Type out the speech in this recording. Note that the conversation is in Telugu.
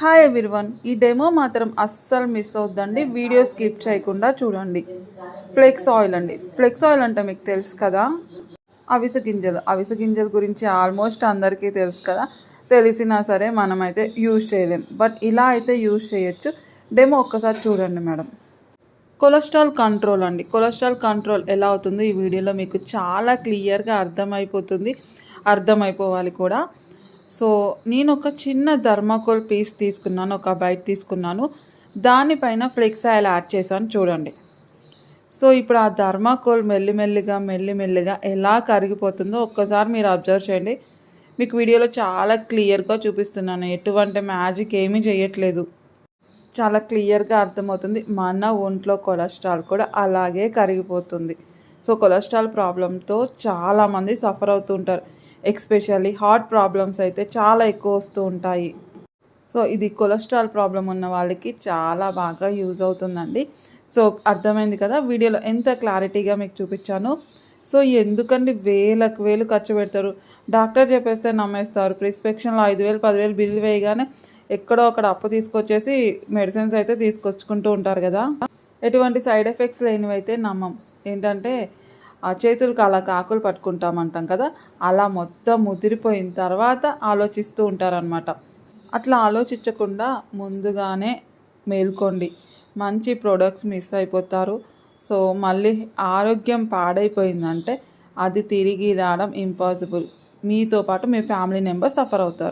హాయ్ ఎవ్రీవన్ ఈ డెమో మాత్రం అస్సలు మిస్ అవుద్దండి. వీడియో స్కిప్ చేయకుండా చూడండి. ఫ్లెక్స్ ఆయిల్ అండి. ఫ్లెక్స్ ఆయిల్ అంటే మీకు తెలుసు కదా? అవిస గింజలు. అవిస గింజల గురించి ఆల్మోస్ట్ అందరికీ తెలుసు కదా? తెలిసినా సరే మనమైతే యూజ్ చేయలేం. బట్ ఇలా అయితే యూజ్ చేయొచ్చు. డెమో ఒక్కసారి చూడండి మేడం. కొలెస్ట్రాల్ కంట్రోల్ అండి. కొలెస్ట్రాల్ కంట్రోల్ ఎలా అవుతుందో ఈ వీడియోలో మీకు చాలా క్లియర్గా అర్థమైపోతుంది. అర్థమైపోవాలి కూడా. సో నేను ఒక చిన్న ధర్మాకోల్ పీస్ తీసుకున్నాను ఒక బైట్ తీసుకున్నాను. దానిపైన ఫ్లెక్స్ ఆయిల్ యాడ్ చేశాను చూడండి. సో ఇప్పుడు ఆ ధర్మాకోల్ మెల్లిమెల్లిగా మెల్లిమెల్లిగా ఎలా కరిగిపోతుందో ఒక్కసారి మీరు అబ్జర్వ్ చేయండి. మీకు వీడియోలో చాలా క్లియర్గా చూపిస్తున్నాను. ఎటువంటి మ్యాజిక్ ఏమీ చేయట్లేదు. చాలా క్లియర్గా అర్థమవుతుంది. మన ఒంట్లో కొలెస్ట్రాల్ కూడా అలాగే కరిగిపోతుంది. సో కొలెస్ట్రాల్ ప్రాబ్లంతో చాలామంది సఫర్ అవుతుంటారు ఎక్స్పెషల్లీ హార్ట్ ప్రాబ్లమ్స్ అయితే చాలా ఎక్కువ వస్తూ ఉంటాయి. సో ఇది కొలెస్ట్రాల్ ప్రాబ్లం ఉన్న వాళ్ళకి చాలా బాగా యూజ్ అవుతుందండి. సో అర్థమైంది కదా వీడియోలో ఎంత క్లారిటీగా మీకు చూపించాను. సో ఎందుకండి వేలకు వేలు ఖర్చు పెడతారు? డాక్టర్ చెప్పేస్తే నమ్మేస్తారు. ప్రిస్క్రిప్షన్లో ఐదు వేలు పదివేలు బిల్లు వేయగానే ఎక్కడో అక్కడ అప్పు తీసుకొచ్చేసి మెడిసిన్స్ అయితే తీసుకొచ్చుకుంటూ ఉంటారు కదా. ఎటువంటి సైడ్ ఎఫెక్ట్స్ లేనివైతే నమ్మం. ఏంటంటే ఆ చేతులకు అలా కాకులు పట్టుకుంటామంటాం కదా అలా మొత్తం ముదిరిపోయిన తర్వాత ఆలోచిస్తూ ఉంటారనమాట అట్లా ఆలోచించకుండా ముందుగానే మేల్కోండి. మంచి ప్రొడక్ట్స్ మిస్ అయిపోతారు. సో మళ్ళీ ఆరోగ్యం పాడైపోయిందంటే అది తిరిగి రావడం ఇంపాసిబుల్. మీతో పాటు మీ ఫ్యామిలీ మెంబర్స్ సఫర్ అవుతారు.